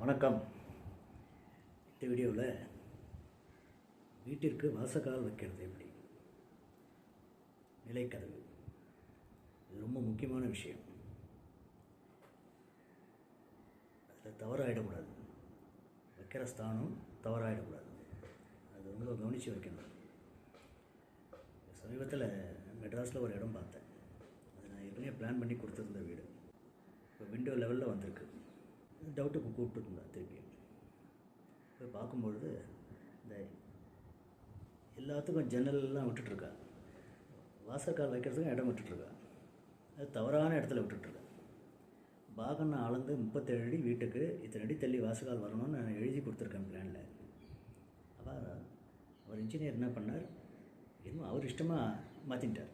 வணக்கம். இந்த வீடியோவில் வீட்டிற்கு வாசக்கால் வைக்கிறது எப்படி? நிலைக்கதவு. இது ரொம்ப முக்கியமான விஷயம். அதில் தவறாயிடக்கூடாது. வைக்கிற ஸ்தானம் தவறாயிடக்கூடாது. அது ரொம்ப கவனித்து வைக்கணும். சமீபத்தில் மெட்ராஸில் ஒரு இடம் பார்த்தேன். அது நான் ஏற்கனவே பிளான் பண்ணி கொடுத்துருந்த வீடு. இப்போ விண்டோ லெவலில் வந்திருக்கு. டவுட்டுக்கு கூப்பிட்டுருந்தேன் திருப்பி. போய் பார்க்கும்பொழுது இந்த எல்லாத்துக்கும் ஜன்னல்லாம் விட்டுட்ருக்கா வாசக்கால் வைக்கிறதுக்கும் இடம் விட்டுட்ருக்கா அது தவறான இடத்துல விட்டுட்ருக்கா பாகன் நான் அளந்து முப்பத்தேழு அடி வீட்டுக்கு இத்தனை அடி தள்ளி வாசக்கால் வரணும்னு நான் எழுதி கொடுத்துருக்கேன் பிளானில். அப்போ அவர் இன்ஜினியர் என்ன பண்ணார்? இன்னும் அவர் இஷ்டமாக மாற்றிட்டார்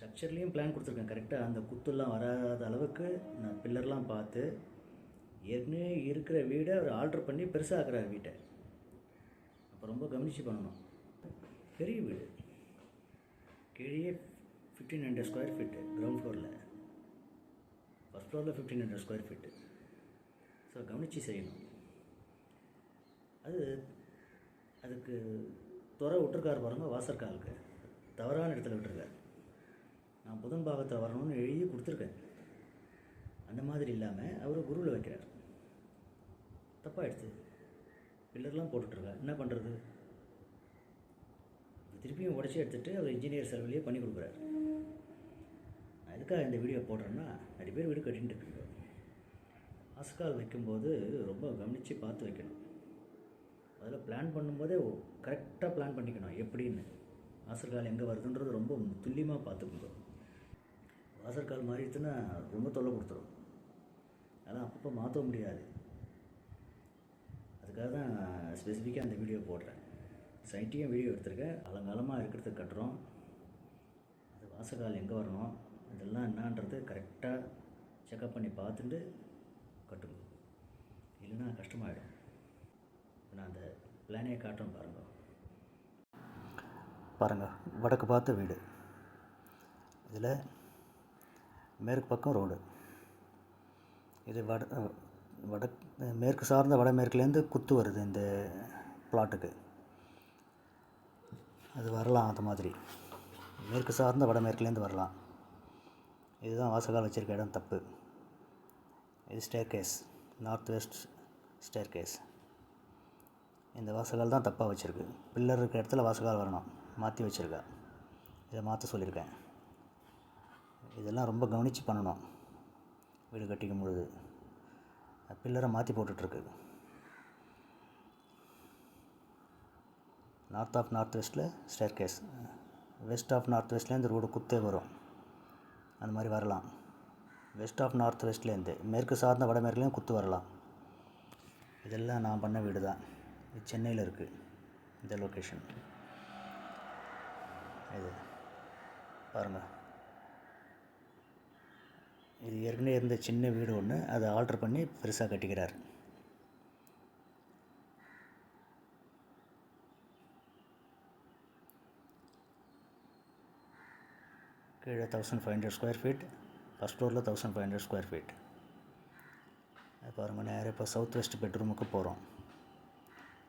ஸ்ட்ரக்சர்லேயும் பிளான் கொடுத்துருக்கேன் கரெக்டாக அந்த குத்துலாம் வராத அளவுக்கு நான் பில்லர்லாம் பார்த்து ஏற்கனவே இருக்கிற வீடை அவர் ஆல்ட்ரு பண்ணி பெருசாக்குறார் வீட்டை. அப்போ ரொம்ப கவனித்து பண்ணணும். பெரிய வீடு. கீழே fifteen hundred square feet ground ஃப்ளோரில் ஃபஸ்ட் ஃப்ளோரில் fifteen hundred square feet so கவனித்து செய்யணும். அது அதுக்கு துறை விட்டுருக்கார் பாருங்க வாசற்காலுக்கு. தவறான இடத்துல விட்டுருக்காரு. நான் புதன் பாகத்தில் வரணும்னு எழுதி கொடுத்துருக்கேன். அந்த மாதிரி இல்லாமல் அவர் குருவில் வைக்கிறார். தப்பாகிடுச்சு பில்லர்லாம் போட்டுட்ருக்கா என்ன பண்ணுறது திருப்பியும் உடச்சி எடுத்துகிட்டு அவர் இன்ஜினியர் செலவுலேயே பண்ணி கொடுக்குறாரு. நான் எதுக்காக இந்த வீடியோ போடுறேன்னா நிறைய பேர் வீடு கட்டிட்டு இருக்குங்க. ஆஸ்கால் வைக்கும்போது ரொம்ப கவனித்து பார்த்து வைக்கணும். அதில் பிளான் பண்ணும்போதே கரெக்டாக பிளான் பண்ணிக்கணும். எப்படின்னு. ஆஸ்கால் எங்கே வருதுன்றது ரொம்ப துல்லியமாக பார்த்துக்கணும். வாசற்கால் மாறிடுச்சுன்னா ரொம்ப தொல்லை கொடுத்துரும். அதெல்லாம் அப்பப்போ மாற்ற முடியாது. அதுக்காக தான் ஸ்பெசிஃபிக்காக அந்த வீடியோ போடுறேன். சைட்டையும் வீடியோ எடுத்திருக்கேன். காலங்காலமாக இருக்கிறதுக்கு கட்டுறோம். அது வாசக்கால் எங்கே வரணும்? இதெல்லாம் என்னன்றது கரெக்டாக செக்கப் பண்ணி பார்த்துட்டு கட்டுங்க. இல்லைன்னா கஷ்டமாயிடும். இப்போ நான் அந்த பிளானே காட்டுறேன் பாருங்கள் பாருங்கள் வடக்கு பார்த்த வீடு. இதில் மேற்கு பக்கம் ரோடு. இது வட வட மேற்கு சார்ந்த வடமேற்குலேருந்து குத்து வருது இந்த பிளாட்டுக்கு அது வரலாம் அந்த மாதிரி. மேற்கு சார்ந்த வடமேற்குலேருந்து வரலாம். இதுதான் வாசகால் வச்சுருக்க இடம் தப்பு. இது staircase north west staircase இந்த வாசகால் தான் தப்பாக வச்சுருக்கு. பில்லர் இருக்கிற இடத்துல வாசகால் வரணும். மாற்றி வச்சுருக்கா. இதை மாற்ற சொல்லியிருக்கேன். இதெல்லாம் ரொம்ப கவனித்து பண்ணணும். வீடு கட்டிக்கும் பொழுது. பில்லரை மாற்றி போட்டுட்ருக்கு. நார்த் ஆஃப் நார்த் வெஸ்ட்டில் staircase west of north வெஸ்ட்லேருந்து ரோடு குத்தே வரும். அந்த மாதிரி வரலாம். வெஸ்ட் ஆஃப் நார்த் வெஸ்ட்லேருந்து மேற்கு சார்ந்த வடமேற்குலேயும் குத்து வரலாம். இதெல்லாம் நான் பண்ண வீடு தான். இது சென்னையில் இருக்குது இந்த லொக்கேஷன் இது. பாருங்கள் இது ஏற்கனவே இருந்த சின்ன வீடு ஒன்று அதை ஆல்ட்ரு பண்ணி பெருசாக கட்டிக்கிறார். கீழே thousand five hundred square feet first ஃப்ளோரில் thousand five hundred square feet அது பாருங்கள் நேராக இப்போ சவுத் வெஸ்ட் பெட்ரூமுக்கு போகிறோம்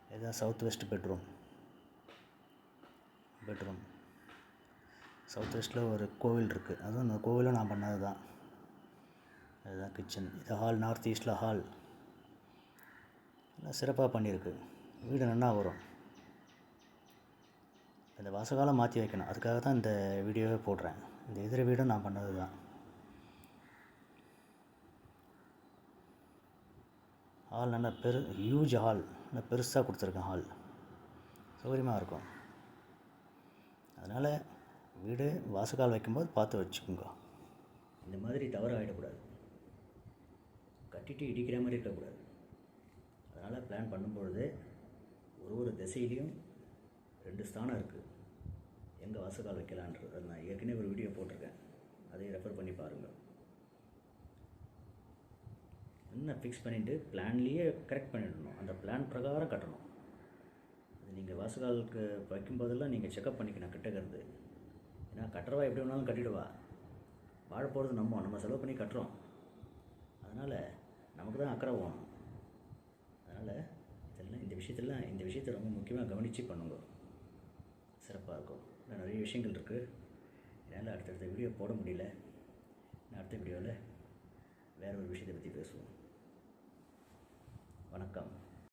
இதுதான் south west bedroom bedroom south வெஸ்ட்டில் ஒரு கோவில் இருக்குது அதுவும் அந்த கோவிலும் நான் பண்ணது தான் இதுதான் கிச்சன். இது ஹால் நார்த் ஈஸ்டில் ஹால். நல்லா சிறப்பாக பண்ணியிருக்கு வீடு நல்லா வரும். இந்த வாசகாலம் மாற்றி வைக்கணும். அதுக்காக தான் இந்த வீடியோவே போடுறேன். இந்த எதிர வீடும் நான் பண்ணது தான் ஹால் நல்லா பெரு ஹியூஜ் ஹால் நல்லா பெருசாக கொடுத்துருக்கேன் ஹால் சௌகரியமாக இருக்கும். அதனால் வீடு வாசகால் வைக்கும்போது பார்த்து வச்சுக்கோங்க. இந்த மாதிரி தவறு ஆகிடக்கூடாது கட்டிட்டு இடிக்கிற மாதிரி இருக்கக்கூடாது. அதனால் பிளான் பண்ணும்பொழுது ஒரு ஒரு திசையிலையும் ரெண்டு ஸ்தானம் இருக்குது எங்கே வாசக்கால் வைக்கலான்றது. நான் ஏற்கனவே ஒரு வீடியோ போட்டிருக்கேன். அதையும் ரெஃபர் பண்ணி பாருங்கள். என்ன ஃபிக்ஸ் பண்ணிவிட்டு பிளான்லேயே கரெக்ட் பண்ணிடணும். அந்த பிளான் பிரகாரம் கட்டணும். அது நீங்கள் வாசகாலுக்கு வைக்கும்போதெல்லாம் நீங்கள் செக்கப் பண்ணிக்கணும் கிட்டக்கிறது ஏன்னா கட்டுறவா எப்படி வேணாலும் கட்டிடுவா. வாழ போகிறது நம்ம. நம்ம செலவு பண்ணி கட்டுறோம். அதனால் நமக்கு தான் அக்கறை போகணும் அதனால் இதெல்லாம் இந்த விஷயத்தெல்லாம் இந்த விஷயத்தை ரொம்ப முக்கியமாக கவனித்து பண்ணுங்க. சிறப்பாக இருக்கும். இன்னும் நிறைய விஷயங்கள் இருக்குது என்னால் அடுத்தடுத்த வீடியோ போட முடியல. நான் அடுத்த வீடியோவில் வேற ஒரு விஷயத்தை பற்றி பேசுவோம். வணக்கம்.